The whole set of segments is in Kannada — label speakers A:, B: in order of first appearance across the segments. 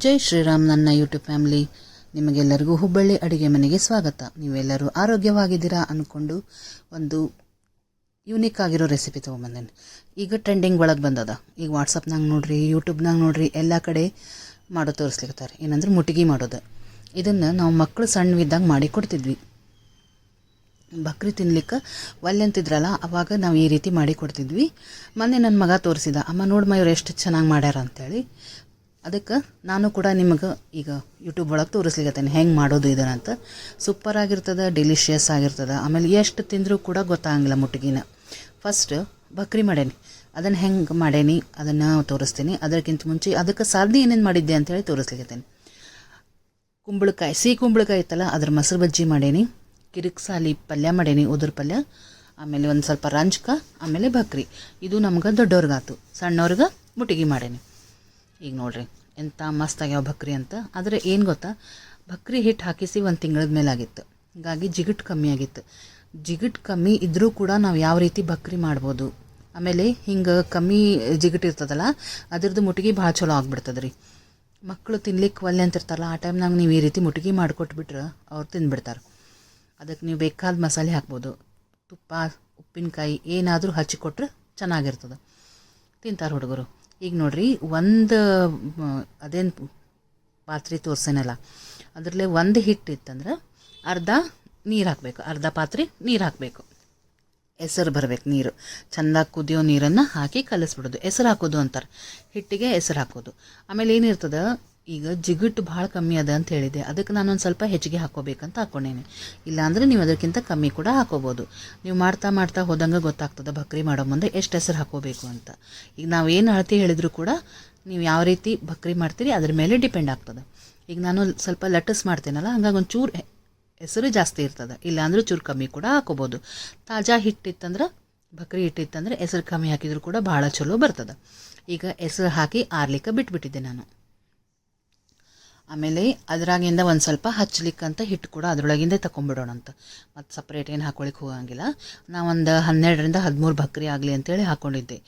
A: ಜೈ ಶ್ರೀರಾಮ್ ನನ್ನ ಯೂಟ್ಯೂಬ್ ಫ್ಯಾಮಿಲಿ. ನಿಮಗೆಲ್ಲರಿಗೂ ಹುಬ್ಬಳ್ಳಿ ಅಡುಗೆ ಮನೆಗೆ ಸ್ವಾಗತ. ನೀವೆಲ್ಲರೂ ಆರೋಗ್ಯವಾಗಿದ್ದೀರಾ ಅಂದ್ಕೊಂಡು ಒಂದು ಯೂನಿಕ್ ಆಗಿರೋ ರೆಸಿಪಿ ತೊಗೊಂಬಂದೇನೆ ಈಗ ಟ್ರೆಂಡಿಂಗ್ ಒಳಗೆ ಬಂದದ. ಈಗ ವಾಟ್ಸಪ್ನಾಗ ನೋಡ್ರಿ ಯೂಟ್ಯೂಬ್ನಾಗ ನೋಡ್ರಿ, ಎಲ್ಲ ಕಡೆ ಮಾಡೋ ತೋರಿಸ್ಲಿಕ್ತಾರೆ ಏನಂದ್ರೆ ಮುಟಿಗಿ ಮಾಡೋದು. ಇದನ್ನು ನಾವು ಮಕ್ಕಳು ಸಣ್ಣವಿದ್ದಾಗ ಮಾಡಿ ಕೊಡ್ತಿದ್ವಿ. ಬಕ್ರಿ ತಿನ್ಲಿಕ್ಕೆ ಒಲ್ಲೆ ಅಂತಿದ್ರಲ್ಲ, ಅವಾಗ ನಾವು ಈ ರೀತಿ ಮಾಡಿ ಕೊಡ್ತಿದ್ವಿ. ಮೊನ್ನೆ ನನ್ನ ಮಗ ತೋರಿಸಿದ, ಅಮ್ಮ ನೋಡಮ್ಮ ಇವ್ರು ಎಷ್ಟು ಚೆನ್ನಾಗಿ ಮಾಡ್ಯಾರ ಅಂತೇಳಿ. ಅದಕ್ಕೆ ನಾನು ಕೂಡ ನಿಮಗೆ ಈಗ ಯೂಟ್ಯೂಬ್ ಒಳಗೆ ತೋರಿಸ್ಲಿಕ್ಕತ್ತೇನೆ ಹೆಂಗೆ ಮಾಡೋದು ಇದನ್ನಂತ ಸೂಪರ್ ಆಗಿರ್ತದೆ ಡೆಲಿಷಿಯಸ್ ಆಗಿರ್ತದೆ. ಆಮೇಲೆ ಎಷ್ಟು ತಿಂದರೂ ಕೂಡ ಗೊತ್ತಾಗಂಗಿಲ್ಲ ಮುಟ್ಟಿಗಿನ ಫಸ್ಟ್ ಬಕ್ರಿ ಮಾಡೇನಿ. ಅದನ್ನು ಹೆಂಗೆ ಮಾಡೇನಿ, ಅದನ್ನು ತೋರಿಸ್ತೀನಿ. ಅದಕ್ಕಿಂತ ಮುಂಚೆ ಅದಕ್ಕೆ ಸಾಧ್ಯ ಏನೇನು ಮಾಡಿದ್ದೆ ಅಂತೇಳಿ ತೋರಿಸ್ಲಿಕ್ಕತ್ತೇನೆ ಕುಂಬಳಕಾಯಿ, ಸಿಹಿ ಕುಂಬಳಕಾಯಿ ಇತ್ತಲ್ಲ, ಅದ್ರ ಮೊಸರು ಬಜ್ಜಿ ಮಾಡೇನಿ. ಕಿರಿಕ್ಸಾಲಿ ಪಲ್ಯ ಮಾಡೇನಿ, ಉದ್ರ ಪಲ್ಯ. ಆಮೇಲೆ ಒಂದು ಸ್ವಲ್ಪ ರಂಜ್ಕ, ಆಮೇಲೆ ಬಕ್ರಿ. ಇದು ನಮ್ಗೆ ದೊಡ್ಡವ್ರಿಗಾತು ಸಣ್ಣವ್ರಿಗೆ ಮುಟ್ಟಿಗೆ ಮಾಡೇನಿ. ಈಗ ನೋಡ್ರಿ ಎಂಥ ಮಸ್ತ್ ಆಗ್ಯಾವ ಬಕ್ರಿ ಅಂತ. ಆದರೆ ಏನು ಗೊತ್ತಾ ಬಕ್ರಿ ಹಿಟ್ಟು ಹಾಕಿಸಿ ಒಂದು ತಿಂಗಳದ ಮೇಲೆ ಆಗಿತ್ತು. ಹೀಗಾಗಿ ಜಿಗಿಟ್ ಕಮ್ಮಿ ಆಗಿತ್ತು. ಜಿಗಿಟ್ ಕಮ್ಮಿ ಇದ್ದರೂ ಕೂಡ ನಾವು ಯಾವ ರೀತಿ ಬಕ್ರಿ ಮಾಡ್ಬೋದು? ಆಮೇಲೆ ಹಿಂಗೆ ಕಮ್ಮಿ ಜಿಗಿಟ್ ಇರ್ತದಲ್ಲ, ಅದ್ರದ್ದು ಮುಟ್ಟಿಗೆ ಭಾಳ ಚಲೋ ಆಗ್ಬಿಡ್ತದೆ ರೀ ಮಕ್ಕಳು ತಿನ್ಲಿಕ್ಕೆ ಒಲ್ಲೆ ಅಂತಿರ್ತಾರಲ್ಲ, ಆ ಟೈಮ್ನಾಗ ನೀವು ಈ ರೀತಿ ಮುಟ್ಗಿ ಮಾಡಿಕೊಟ್ಬಿಟ್ರೆ ಅವ್ರು ತಿಂದ್ಬಿಡ್ತಾರೆ ಅದಕ್ಕೆ ನೀವು ಬೇಕಾದ ಮಸಾಲೆ ಹಾಕ್ಬೋದು. ತುಪ್ಪ, ಉಪ್ಪಿನಕಾಯಿ ಏನಾದರೂ ಹಚ್ಚಿಕೊಟ್ರೆ ಚೆನ್ನಾಗಿರ್ತದೆ. ತಿಂತಾರೆ ಹುಡುಗರು. ಈಗ ನೋಡ್ರಿ, ಒಂದು ಅದೇನು ಪಾತ್ರೆ ತೋರ್ಸೇನಲ್ಲ, ಅದರಲ್ಲೇ ಒಂದು ಹಿಟ್ಟು ಇತ್ತಂದ್ರೆ ಅರ್ಧ ನೀರು ಹಾಕಬೇಕು, ಅರ್ಧ ಪಾತ್ರೆ ನೀರು ಹಾಕಬೇಕು. ಹೆಸರು ಬರಬೇಕು ನೀರು. ಚೆಂದಾಗಿ ಕುದಿಯೋ ನೀರನ್ನು ಹಾಕಿ ಕಲಿಸ್ಬಿಡೋದು. ಹೆಸರು ಹಾಕೋದು ಅಂತಾರೆ. ಹಿಟ್ಟಿಗೆ ಹೆಸರು ಹಾಕೋದು. ಆಮೇಲೆ ಏನಿರ್ತದೆ ಈಗ ಜಿಗುಟ್ಟು ಭಾಳ ಕಮ್ಮಿ ಅದ ಅಂತ ಹೇಳಿದೆ. ಅದಕ್ಕೆ ನಾನೊಂದು ಸ್ವಲ್ಪ ಹೆಚ್ಚಿಗೆ ಹಾಕೋಬೇಕಂತ ಹಾಕೊಂಡೇನೆ. ಇಲ್ಲಾಂದರೆ ನೀವು ಅದಕ್ಕಿಂತ ಕಮ್ಮಿ ಕೂಡ ಹಾಕೋಬೋದು. ನೀವು ಮಾಡ್ತಾ ಮಾಡ್ತಾ ಹೋದಂಗೆ ಗೊತ್ತಾಗ್ತದೆ ಬಕ್ರಿ ಮಾಡೋ ಮುಂದೆ ಎಷ್ಟು ಹೆಸರು ಹಾಕೋಬೇಕು ಅಂತ. ಈಗ ನಾವು ಏನು ಅಳತೆ ಹೇಳಿದರೂ ಕೂಡ ನೀವು ಯಾವ ರೀತಿ ಬಕ್ರಿ ಮಾಡ್ತೀರಿ ಅದ್ರ ಮೇಲೆ ಡಿಪೆಂಡ್ ಆಗ್ತದೆ. ಈಗ ನಾನು ಸ್ವಲ್ಪ ಲಟ್ಟಸ್ ಮಾಡ್ತೇನಲ್ಲ, ಹಂಗಾಗಿ ಒಂದು ಚೂರು ಹೆಸರು ಜಾಸ್ತಿ ಇರ್ತದೆ. ಇಲ್ಲಾಂದ್ರೆ ಚೂರು ಕಮ್ಮಿ ಕೂಡ ಹಾಕೋಬೋದು. ತಾಜಾ ಹಿಟ್ಟಿತ್ತಂದ್ರೆ ಬಕ್ರಿ ಹಿಟ್ಟಿತ್ತಂದ್ರೆ ಹೆಸರು ಕಮ್ಮಿ ಹಾಕಿದ್ರು ಕೂಡ ಭಾಳ ಚಲೋ ಬರ್ತದೆ. ಈಗ ಹೆಸರು ಹಾಕಿ ಆರ್ಲಿಕ್ಕೆ ಬಿಟ್ಬಿಟ್ಟಿದ್ದೆ ನಾನು. ಆಮೇಲೆ ಅದ್ರಾಗಿಂದ ಒಂದು ಸ್ವಲ್ಪ ಹಚ್ಲಿಕ್ಕಂತ ಹಿಟ್ಟು ಕೂಡ ಅದರೊಳಗಿಂದ ತಗೊಂಬಿಡೋಣ ಅಂತ ಮತ್ತು ಸಪ್ರೇಟ್ ಏನು ಹಾಕೊಳಿಕ್ಕೆ ಹೋಗಂಗಿಲ್ಲ. ನಾವೊಂದು ಹನ್ನೆರಡರಿಂದ ಹದಿಮೂರು ಬಕ್ರಿ ಆಗಲಿ ಅಂತೇಳಿ ಹಾಕ್ಕೊಂಡಿದ್ದೆ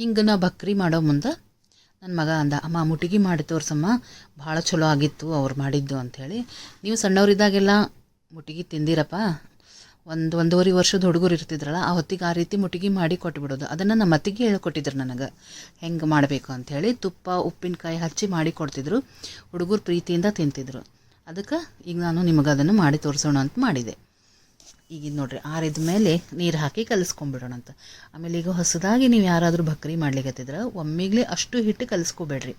A: ಹಿಂಗೆ ನಾ ಬಕ್ರಿ ಮಾಡೋ ಮುಂದೆ ನನ್ನ ಮಗ ಅಂದ, ಅಮ್ಮ, ಮುಟಿಗೆ ಮಾಡಿ ತೋರ್ಸಮ್ಮ. ಭಾಳ ಚಲೋ ಆಗಿತ್ತು ಅವ್ರು ಮಾಡಿದ್ದು ಅಂಥೇಳಿ ನೀವು ಸಣ್ಣವರಿದ್ದಾಗೆಲ್ಲ ಮುಟಿಗೆ ತಿಂದಿರಪ್ಪ. ಒಂದು ಒಂದೂವರೆ ವರ್ಷದ ಹುಡುಗರು ಇರ್ತಿದ್ರಲ್ಲ, ಆ ಹೊತ್ತಿಗೆ ಆ ರೀತಿ ಮುಟಿಗೆ ಮಾಡಿ ಕೊಟ್ಬಿಡೋದು. ಅದನ್ನು ನಮ್ಮ ಅತ್ತಿಗೆ ಹೇಳ್ಕೊಟ್ಟಿದ್ರು ನನಗೆ. ಹೆಂಗೆ ಮಾಡಬೇಕು? ಅಂಥೇಳಿ ತುಪ್ಪ, ಉಪ್ಪಿನಕಾಯಿ ಹಚ್ಚಿ ಮಾಡಿ ಕೊಡ್ತಿದ್ರು. ಹುಡುಗರು ಪ್ರೀತಿಯಿಂದ ತಿಂತಿದ್ರು. ಅದಕ್ಕೆ ಈಗ ನಾನು ನಿಮಗೆ ಅದನ್ನು ಮಾಡಿ ತೋರಿಸೋಣ ಅಂತ ಮಾಡಿದೆ. ಈಗ ಇದು ನೋಡ್ರಿ, ಆರಿದ ಮೇಲೆ ನೀರು ಹಾಕಿ ಕಲಿಸ್ಕೊಂಬಿಡೋಣ ಅಂತ. ಆಮೇಲೆ ಈಗ ಹೊಸದಾಗಿ ನೀವು ಯಾರಾದರೂ ಬಕ್ರಿ ಮಾಡ್ಲಿಕ್ಕೆ ಒಮ್ಮಿಗ್ಲೇ ಅಷ್ಟು ಹಿಟ್ಟು ಕಲಿಸ್ಕೋಬೇಡ್ರಿ.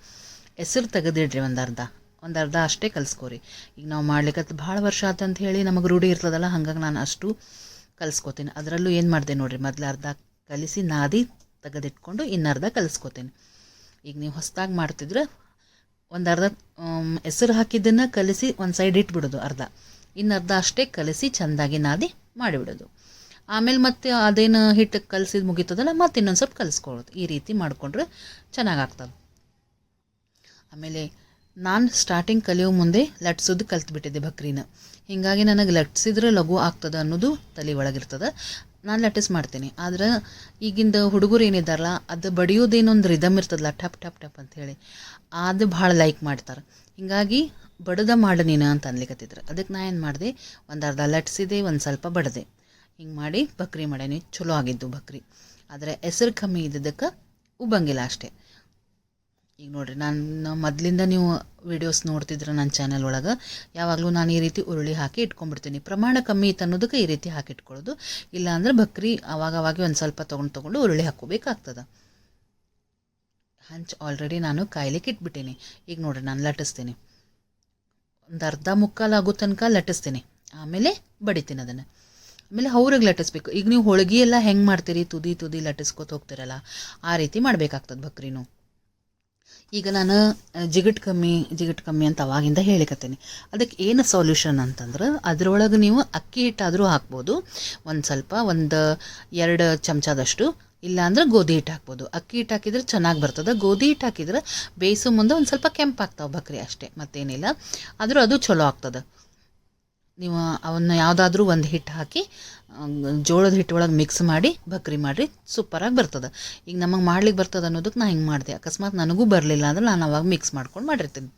A: ಹೆಸರು ತೆಗೆದಿಡ್ರಿ ಒಂದು ಅರ್ಧ. ಒಂದು ಅರ್ಧ ಅಷ್ಟೇ ಕಲಿಸ್ಕೊರಿ. ಈಗ ನಾವು ಮಾಡ್ಲಿಕ್ಕೆ ಭಾಳ ವರ್ಷ ಆತಂತ ಹೇಳಿ ನಮಗೆ ರೂಢಿ ಇರ್ತದಲ್ಲ, ಹಂಗಾಗಿ ನಾನು ಅಷ್ಟು ಕಲಿಸ್ಕೋತೀನಿ. ಅದರಲ್ಲೂ ಏನು ಮಾಡಿದೆ ನೋಡಿರಿ, ಮೊದಲು ಅರ್ಧ ಕಲಿಸಿ ನಾದಿ ತೆಗೆದಿಟ್ಕೊಂಡು ಇನ್ನರ್ಧ ಕಲಿಸ್ಕೋತೀನಿ. ಈಗ ನೀವು ಹೊಸದಾಗಿ ಮಾಡ್ತಿದ್ರೆ ಒಂದು ಅರ್ಧ ಹೆಸರು ಹಾಕಿದ್ದನ್ನು ಕಲಿಸಿ ಒಂದು ಸೈಡ್ ಇಟ್ಬಿಡೋದು ಅರ್ಧ. ಇನ್ನರ್ಧ ಅಷ್ಟೇ ಕಲಿಸಿ ಚೆಂದಾಗಿ ನಾದಿ ಮಾಡಿಬಿಡೋದು. ಆಮೇಲೆ ಮತ್ತೆ ಅದೇನು ಹಿಟ್ಟು ಕಲಸಿದ್ ಮುಗೀತದಲ್ಲ ಮತ್ತೆ ಇನ್ನೊಂದು ಸ್ವಲ್ಪ ಕಲಿಸ್ಕೊಳ್ಳೋದು ಈ ರೀತಿ ಮಾಡಿಕೊಂಡ್ರೆ ಚೆನ್ನಾಗಾಗ್ತದೆ ಆಮೇಲೆ ನಾನು ಸ್ಟಾರ್ಟಿಂಗ್ ಕಲಿಯೋ ಮುಂದೆ ಲಟ್ಸೋದು ಕಲ್ತ್ಬಿಟ್ಟಿದ್ದೆ ಬಕ್ರಿನ. ಹೀಗಾಗಿ ನನಗೆ ಲಟ್ಸಿದ್ರೆ ಲಘು ಆಗ್ತದೆ ಅನ್ನೋದು ತಲೆ ಒಳಗಿರ್ತದೆ. ನಾನು ಲಟ್ಟಿಸ್ ಮಾಡ್ತೀನಿ. ಆದ್ರೆ ಈಗಿಂದ ಹುಡುಗರು ಏನಿದ್ದಾರಲ್ಲ ಅದು ಬಡಿಯೋದೇನೊಂದು ರಿದಮ್ ಇರ್ತದಲ್ಲ, ಟಪ್ ಟಪ್ ಟಪ್ ಅಂತ ಹೇಳಿ ಅದು ಭಾಳ ಲೈಕ್ ಮಾಡ್ತಾರೆ. ಹೀಗಾಗಿ ಬಡದ ಮಾಡು ನೀನು ಅಂತ ಅನ್ಲಿಕತ್ತಿದ್ರು. ಅದಕ್ಕೆ ನಾನು ಏನು ಮಾಡಿದೆ, ಒಂದು ಅರ್ಧ ಲಟ್ಸಿದೆ, ಒಂದು ಸ್ವಲ್ಪ ಬಡದೆ. ಹಿಂಗೆ ಮಾಡಿ ಬಕ್ರಿ ಮಾಡೇನಿ. ಚಲೋ ಆಗಿದ್ದು ಬಕ್ರಿ. ಆದರೆ ಹೆಸರು ಕಮ್ಮಿ ಇದ್ದಿದ್ದಕ್ಕೆ ಉಬ್ಬಂಗಿಲ್ಲ ಅಷ್ಟೇ. ಈಗ ನೋಡಿರಿ, ನಾನು ಮೊದಲಿಂದ ನೀವು ವಿಡಿಯೋಸ್ ನೋಡ್ತಿದ್ರೆ ನನ್ನ ಚಾನಲ್ ಒಳಗೆ, ಯಾವಾಗಲೂ ನಾನು ಈ ರೀತಿ ಉರುಳಿ ಹಾಕಿ ಇಟ್ಕೊಂಡ್ಬಿಡ್ತೀನಿ. ಪ್ರಮಾಣ ಕಮ್ಮಿ ಇತ್ತು ಅನ್ನೋದಕ್ಕೆ ಈ ರೀತಿ ಹಾಕಿ ಇಟ್ಕೊಳ್ಳೋದು. ಇಲ್ಲಾಂದ್ರೆ ಬಕ್ರಿ ಅವಾಗ ಒಂದು ಸ್ವಲ್ಪ ತೊಗೊಂಡು ತೊಗೊಂಡು ಉರುಳಿ ಹಾಕೋಬೇಕಾಗ್ತದೆ ಹಂಚ್ ಆಲ್ರೆಡಿ ನಾನು ಕಾಯ್ಲಿಕ್ಕೆ ಇಟ್ಬಿಟ್ಟೀನಿ. ಈಗ ನೋಡಿರಿ, ನಾನು ಲಟ್ಟಿಸ್ತೀನಿ. ಒಂದು ಅರ್ಧ ಮುಕ್ಕಾಲು ಆಗೋ ತನಕ ಲಟ್ಟಿಸ್ತೀನಿ. ಆಮೇಲೆ ಬಡಿತೀನಿ ಅದನ್ನು. ಆಮೇಲೆ ಅವ್ರಿಗೆ ಲಟ್ಟಿಸ್ಬೇಕು. ಈಗ ನೀವು ಹೋಳಿಗೆ ಎಲ್ಲ ಹೆಂಗೆ ಮಾಡ್ತೀರಿ? ತುದಿ ತುದಿ ಲಟ್ಟಿಸ್ಕೊತ ಹೋಗ್ತಿರಲ್ಲ, ಆ ರೀತಿ ಮಾಡಬೇಕಾಗ್ತದೆ ಬಕ್ರಿನೂ. ಈಗ ನಾನು ಜಿಗಟ್ ಕಮ್ಮಿ ಜಿಗಟ್ ಕಮ್ಮಿ ಅಂತ ಅವಾಗಿಂದ ಹೇಳಿಕತ್ತೇನೆ. ಅದಕ್ಕೆ ಏನು ಸೊಲ್ಯೂಷನ್ ಅಂತಂದ್ರೆ, ಅದರೊಳಗೆ ನೀವು ಅಕ್ಕಿ ಹಿಟ್ಟಾದರೂ ಹಾಕ್ಬೋದು. ಒಂದು ಸ್ವಲ್ಪ, ಒಂದು ಎರಡು ಚಮಚದಷ್ಟು. ಇಲ್ಲಾಂದ್ರೆ ಗೋಧಿ ಹಿಟ್ಟು ಹಾಕ್ಬೋದು. ಅಕ್ಕಿ ಹಿಟ್ಟು ಹಾಕಿದ್ರೆ ಚೆನ್ನಾಗಿ ಬರ್ತದೆ. ಗೋಧಿ ಹಿಟ್ಟು ಹಾಕಿದ್ರೆ ಬೇಯಿಸೋ ಮುಂದೆ ಒಂದು ಸ್ವಲ್ಪ ಕೆಂಪಾಗ್ತಾವೆ ಬಕ್ರಿ ಅಷ್ಟೇ, ಮತ್ತೇನಿಲ್ಲ. ಆದರೂ ಅದು ಚಲೋ ಆಗ್ತದೆ. ನೀವು ಅವನ್ನ ಯಾವುದಾದ್ರೂ ಒಂದು ಹಿಟ್ಟು ಹಾಕಿ ಜೋಳದ ಹಿಟ್ಟು ಒಳಗೆ ಮಿಕ್ಸ್ ಮಾಡಿ, ಬಕ್ರಿ ಮಾಡಿರಿ ಸೂಪರಾಗಿ ಬರ್ತದೆ. ಈಗ ನಮಗೆ ಮಾಡ್ಲಿಕ್ಕೆ ಬರ್ತದೆ ಅನ್ನೋದಕ್ಕೆ ನಾ ಹಿಂಗೆ ಮಾಡಿದೆ. ಅಕಸ್ಮಾತ್ ನನಗೂ ಬರಲಿಲ್ಲ ಅಂದ್ರೆ ನಾನು ಅವಾಗ ಮಿಕ್ಸ್ ಮಾಡ್ಕೊಂಡು ಮಾಡಿರ್ತೀನಿ.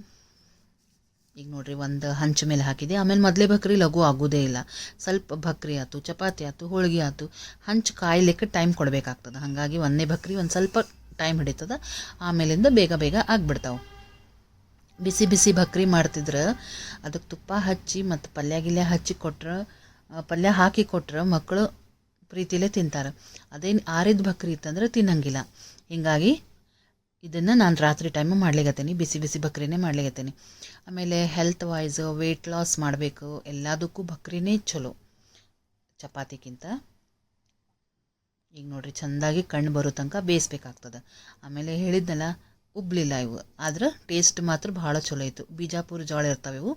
A: ಈಗ ನೋಡಿರಿ ಒಂದು ಹಂಚು ಮೇಲೆ ಹಾಕಿದೆ. ಆಮೇಲೆ ಮೊದಲೇ ಬಕ್ರಿ ಲಘು ಆಗೋದೇ ಇಲ್ಲ. ಸ್ವಲ್ಪ ಬಕ್ರಿ ಆಯ್ತು ಚಪಾತಿ ಆಯ್ತು ಹೋಳಿಗೆ ಆಯ್ತು ಹಂಚು ಕಾಯ್ಲಿಕ್ಕೆ ಟೈಮ್ ಕೊಡಬೇಕಾಗ್ತದೆ. ಹಾಗಾಗಿ ಒಂದೇ ಭಕ್ರಿ ಒಂದು ಸ್ವಲ್ಪ ಟೈಮ್ ಹಿಡಿತದೆ. ಆಮೇಲಿಂದ ಬೇಗ ಬೇಗ ಆಗ್ಬಿಡ್ತಾವೆ. ಬಿಸಿ ಬಿಸಿ ಬಕ್ರಿ ಮಾಡ್ತಿದ್ರೆ. ಅದಕ್ಕೆ ತುಪ್ಪ ಹಚ್ಚಿ ಮತ್ತು ಪಲ್ಯ ಗಿಲ್ಯ ಹಚ್ಚಿ ಕೊಟ್ರೆ ಪಲ್ಯ ಹಾಕಿ ಕೊಟ್ರೆ ಮಕ್ಕಳು ಪ್ರೀತಿಲೇ ತಿಂತಾರೆ. ಅದೇನು ಆರಿದ ಬಕ್ರಿ ಇತ್ತಂದ್ರೆ ತಿನ್ನಂಗಿಲ್ಲ. ಹೀಗಾಗಿ ಇದನ್ನು ನಾನು ರಾತ್ರಿ ಟೈಮು ಮಾಡ್ಲಿಕತ್ತೀನಿ, ಬಿಸಿ ಬಿಸಿ ಬಕ್ರಿನೇ ಮಾಡ್ಲಿಕತ್ತೀನಿ. ಆಮೇಲೆ ಹೆಲ್ತ್ ವೈಸ್ ವೆಯ್ಟ್ ಲಾಸ್ ಮಾಡಬೇಕು, ಎಲ್ಲದಕ್ಕೂ ಬಕ್ರಿನೇ ಚಲೋ ಚಪಾತಿಗಿಂತ ಈಗ ನೋಡಿರಿ, ಚೆಂದಾಗಿ ಕಣ್ಣು ಬರೋ ತನಕ ಬೇಯಿಸ್ಬೇಕಾಗ್ತದೆ. ಆಮೇಲೆ ಹೇಳಿದ್ನಲ್ಲ ಉಬ್ಲಿಲ್ಲ ಇವು. ಆದ್ರೆ ಟೇಸ್ಟ್ ಮಾತ್ರ ಭಾಳ ಚಲೋ ಇತ್ತು. ಬಿಜಾಪುರ ಜೋಳ ಇರ್ತಾವೆ ಇವು.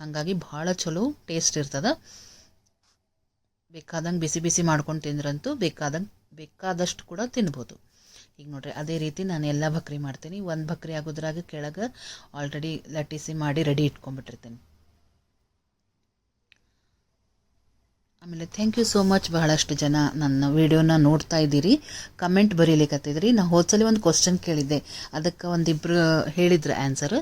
A: ಹಾಗಾಗಿ ಭಾಳ ಚಲೋ ಟೇಸ್ಟ್ ಇರ್ತದೆ. ಬೇಕಾದಂಗೆ ಬಿಸಿ ಬಿಸಿ ಮಾಡ್ಕೊಂಡು ತಿಂದ್ರಂತೂ ಬೇಕಾದಂಗೆ, ಬೇಕಾದಷ್ಟು ಕೂಡ ತಿನ್ಬೋದು. ಈಗ ನೋಡ್ರಿ, ಅದೇ ರೀತಿ ನಾನು ಎಲ್ಲ ಬಕ್ರಿ ಮಾಡ್ತೀನಿ. ಒಂದು ಬಕ್ರಿ ಆಗೋದ್ರಾಗ ಕೆಳಗೆ ಆಲ್ರೆಡಿ ಲಟ್ಟಿಸಿ ಮಾಡಿ ರೆಡಿ ಇಟ್ಕೊಂಡ್ಬಿಟ್ಟಿರ್ತೀನಿ. ಆಮೇಲೆ ಥ್ಯಾಂಕ್ ಯು ಸೋ ಮಚ್ ಬಹಳಷ್ಟು ಜನ ನನ್ನ ವಿಡಿಯೋನ ನೋಡ್ತಾ ಇದ್ದೀರಿ. ಕಮೆಂಟ್ ಬರೀಲಿಕ್ಕತ್ತಿದ್ರಿ ನಾ ಹೋದ್ಸಲಿ ಒಂದು ಕ್ವಶನ್ ಕೇಳಿದ್ದೆ. ಅದಕ್ಕೆ ಒಂದಿಬ್ರು ಹೇಳಿದ್ರು ಆನ್ಸರ್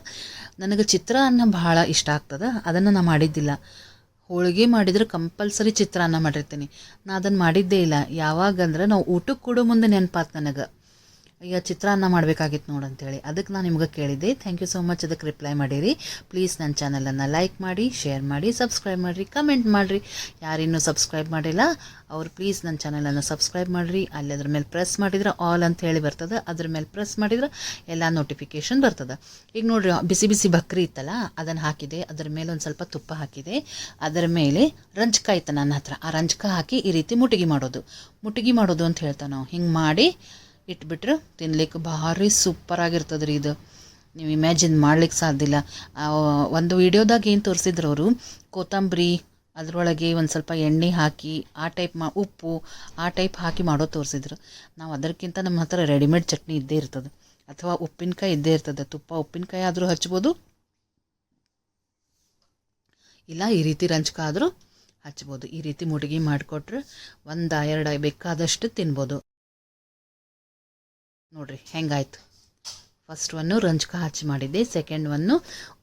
A: ನನಗೆ ಚಿತ್ರಾನ್ನ ಬಹಳ ಇಷ್ಟ ಆಗ್ತದೆ. ಅದನ್ನು ನಾನು ಮಾಡಿದ್ದಿಲ್ಲ. ಹೋಳಿಗೆ ಮಾಡಿದ್ರೆ ಕಂಪಲ್ಸರಿ ಚಿತ್ರಾನ್ನ ಮಾಡಿರ್ತೀನಿ. ನಾನು ಅದನ್ನು ಮಾಡಿದ್ದೇ ಇಲ್ಲ. ಯಾವಾಗಂದ್ರೆ ನಾವು ಊಟಕ್ಕೆ ಕೊಡೋ ಮುಂದೆ ನೆನಪಾತು ನನಗೆ. ಈಗ ಚಿತ್ರಾನ್ನ ಮಾಡಬೇಕಾಗಿತ್ತು ನೋಡು ಅಂತೇಳಿ. ಅದಕ್ಕೆ ನಾನು ನಿಮ್ಗೆ ಕೇಳಿದ್ದೆ. ಥ್ಯಾಂಕ್ ಯು ಸೋ ಮಚ್ ಅದಕ್ಕೆ ರಿಪ್ಲೈ ಮಾಡಿರಿ. ಪ್ಲೀಸ್ ನನ್ನ ಚಾನಲನ್ನು ಲೈಕ್ ಮಾಡಿ ಶೇರ್ ಮಾಡಿ ಸಬ್ಸ್ಕ್ರೈಬ್ ಮಾಡಿರಿ ಕಮೆಂಟ್ ಮಾಡಿರಿ. ಯಾರಿನ್ನೂ ಸಬ್ಸ್ಕ್ರೈಬ್ ಮಾಡಿಲ್ಲ, ಅವ್ರು ಪ್ಲೀಸ್ ನನ್ನ ಚಾನಲನ್ನು ಸಬ್ಸ್ಕ್ರೈಬ್ ಮಾಡಿರಿ. ಅಲ್ಲಿ ಅದ್ರ ಮೇಲೆ ಪ್ರೆಸ್ ಮಾಡಿದ್ರೆ ಆಲ್ ಅಂತ ಹೇಳಿ ಬರ್ತದೆ. ಅದ್ರ ಮೇಲೆ ಪ್ರೆಸ್ ಮಾಡಿದ್ರೆ ಎಲ್ಲ ನೋಟಿಫಿಕೇಶನ್ ಬರ್ತದೆ. ಈಗ ನೋಡಿರಿ, ಬಿಸಿ ಬಿಸಿ ಬಕ್ರಿ ಇತ್ತಲ್ಲ, ಅದನ್ನು ಹಾಕಿದೆ. ಅದ್ರ ಮೇಲೆ ಒಂದು ಸ್ವಲ್ಪ ತುಪ್ಪ ಹಾಕಿದೆ. ಅದರ ಮೇಲೆ ರಂಜಕ ಇತ್ತು ನನ್ನ ಹತ್ರ. ಆ ರಂಜಕ ಹಾಕಿ ಈ ರೀತಿ ಮುಟಿಗೆ ಮಾಡೋದು. ಮುಟಿಗೆ ಮಾಡೋದು ಅಂತ ಹೇಳ್ತಾನೆ ನಾವು ಹಿಂಗೆ ಮಾಡಿ ಇಟ್ಬಿಟ್ರೆ ತಿನ್ಲಿಕ್ಕೆ ಭಾರಿ ಸೂಪರ್ ಆಗಿರ್ತದೆ ರೀ ಇದು. ನೀವು ಇಮ್ಯಾಜಿನ್ ಮಾಡ್ಲಿಕ್ಕೆ ಸಾಧ್ಯ ಇಲ್ಲ. ಒಂದು ವಿಡಿಯೋದಾಗ ಏನು ತೋರಿಸಿದ್ರು ಅವರು, ಕೊತ್ತಂಬರಿ, ಅದರೊಳಗೆ ಒಂದು ಸ್ವಲ್ಪ ಎಣ್ಣೆ ಹಾಕಿ, ಆ ಟೈಪ್ ಮಾ, ಉಪ್ಪು, ಆ ಟೈಪ್ ಹಾಕಿ ಮಾಡೋ ತೋರಿಸಿದ್ರು. ನಾವು ಅದಕ್ಕಿಂತ ನಮ್ಮ ಹತ್ರ ರೆಡಿಮೇಡ್ ಚಟ್ನಿ ಇದ್ದೇ ಇರ್ತದೆ. ಅಥವಾ ಉಪ್ಪಿನಕಾಯಿ ಇದ್ದೇ ಇರ್ತದೆ. ತುಪ್ಪ ಉಪ್ಪಿನಕಾಯಿ ಆದರೂ ಹಚ್ಬೋದು. ಇಲ್ಲ, ಈ ರೀತಿ ರಂಜಕ ಆದರೂ ಹಚ್ಬೋದು. ಈ ರೀತಿ ಮುಡುಗಿ ಮಾಡಿಕೊಟ್ರೆ ಒಂದು ಎರಡು ಬೇಕಾದಷ್ಟು ತಿನ್ಬೋದು. ನೋಡ್ರಿ, ಹೆಂಗಾಯ್ತು? ಫಸ್ಟ್ ಒನ್ನು ರಂಜಕ ಹಚ್ಚಿ ಮಾಡಿದ್ದೆ. ಸೆಕೆಂಡ್ ಒನ್ನು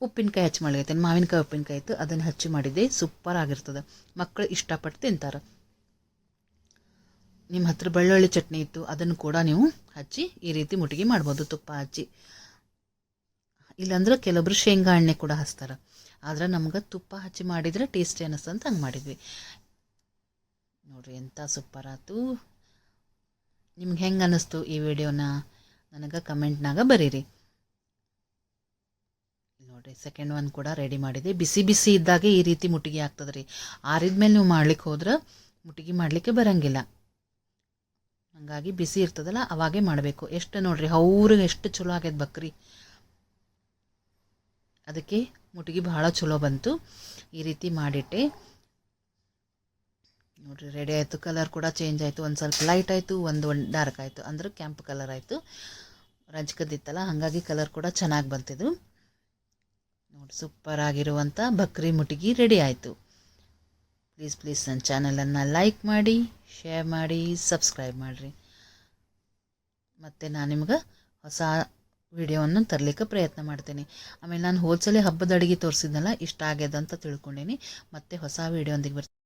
A: ಉಪ್ಪಿನಕಾಯಿ ಹಚ್ಚಿ ಮಾಡಿದ್ದೆ. ಮಾವಿನಕಾಯಿ ಉಪ್ಪಿನಕಾಯಿ ಇತ್ತು. ಅದನ್ನು ಹಚ್ಚಿ ಮಾಡಿದ್ದೆ. ಸೂಪರ್ ಆಗಿರ್ತದೆ. ಮಕ್ಕಳು ಇಷ್ಟಪಟ್ಟು ತಿಂತಾರೆ. ನಿಮ್ಮ ಹತ್ರ ಬೆಳ್ಳುಳ್ಳಿ ಚಟ್ನಿ ಇತ್ತು. ಅದನ್ನು ಕೂಡ ನೀವು ಹಚ್ಚಿ ಈ ರೀತಿ ಮುಟ್ಟಿಗೆ ಮಾಡ್ಬೋದು. ತುಪ್ಪ ಹಚ್ಚಿ. ಇಲ್ಲಾಂದ್ರೆ ಕೆಲವೊಬ್ರು ಶೇಂಗಾ ಎಣ್ಣೆ ಕೂಡ ಹಚ್ತಾರೆ. ಆದ್ರೆ ನಮ್ಗೆ ತುಪ್ಪ ಹಚ್ಚಿ ಮಾಡಿದರೆ ಟೇಸ್ಟಿ ಅನ್ನಿಸ್ತಂತ ಹಂಗೆ ಮಾಡಿದ್ವಿ. ನೋಡ್ರಿ ಎಂಥ ಸೂಪರ್ ಆಯ್ತು. ನಿಮ್ಗೆ ಹೆಂಗೆ ಅನ್ನಿಸ್ತು ಈ ವಿಡಿಯೋನ? ನನಗೆ ಕಮೆಂಟ್ನಾಗ ಬರೀರಿ. ನೋಡಿರಿ ಸೆಕೆಂಡ್ ಒನ್ ಕೂಡ ರೆಡಿ ಮಾಡಿದೆ. ಬಿಸಿ ಬಿಸಿ ಇದ್ದಾಗೆ ಈ ರೀತಿ ಮುಟ್ಟಿಗೆ ಆಗ್ತದೆ ರೀ ಆರಿದ್ಮೇಲೆ ನೀವು ಮಾಡ್ಲಿಕ್ಕೆ ಹೋದ್ರೆ ಮುಟ್ಟಿಗೆ ಮಾಡಲಿಕ್ಕೆ ಬರಂಗಿಲ್ಲ. ಹಾಗಾಗಿ ಬಿಸಿ ಇರ್ತದಲ್ಲ, ಅವಾಗೇ ಮಾಡಬೇಕು. ಎಷ್ಟು ನೋಡ್ರಿ, ಅವ್ರಿಗೆ ಎಷ್ಟು ಚಲೋ ಆಗ್ಯದ ಬಕ್ರಿ. ಅದಕ್ಕೆ ಮುಟ್ಟಿಗೆ ಭಾಳ ಚಲೋ ಬಂತು. ಈ ರೀತಿ ಮಾಡಿಟ್ಟೆ. ನೋಡ್ರಿ ರೆಡಿ ಆಯಿತು ಕಲರ್ ಕೂಡ ಚೇಂಜ್ ಆಯಿತು, ಒಂದು ಸ್ವಲ್ಪ ಲೈಟ್ ಆಯಿತು, ಒಂದು ಒಂದು ಡಾರ್ಕ್ ಆಯಿತು, ಅಂದ್ರೆ ಕೆಂಪು ಕಲರ್ ಆಯಿತು. ರಂಜಕದಿತ್ತಲ್ಲ, ಹಾಗಾಗಿ ಕಲರ್ ಕೂಡ ಚೆನ್ನಾಗಿ ಬಂತಿದ್ದು ನೋಡಿ ಸೂಪರ್ ಆಗಿರುವಂಥ ಬಕ್ರಿ ಮುಟಿಗಿ ರೆಡಿ ಆಯಿತು. ಪ್ಲೀಸ್ ಪ್ಲೀಸ್ ನನ್ನ ಚಾನಲನ್ನು ಲೈಕ್ ಮಾಡಿ ಶೇರ್ ಮಾಡಿ ಸಬ್ಸ್ಕ್ರೈಬ್ ಮಾಡಿರಿ. ಮತ್ತು ನಾನು ನಿಮ್ಗೆ ಹೊಸ ವಿಡಿಯೋವನ್ನು ತರಲಿಕ್ಕೆ ಪ್ರಯತ್ನ ಮಾಡ್ತೀನಿ. ಆಮೇಲೆ ನಾನು ಹೋದ್ಸಲಿ ಹಬ್ಬದ ಅಡುಗೆ ತೋರಿಸಿದ್ನಲ್ಲ, ಇಷ್ಟ ಆಗ್ಯದ ಅಂತ ತಿಳ್ಕೊಂಡೀನಿ. ಮತ್ತೆ ಹೊಸ ವಿಡಿಯೋ ಒಂದಿಗೆ ಬರ್ತೀನಿ.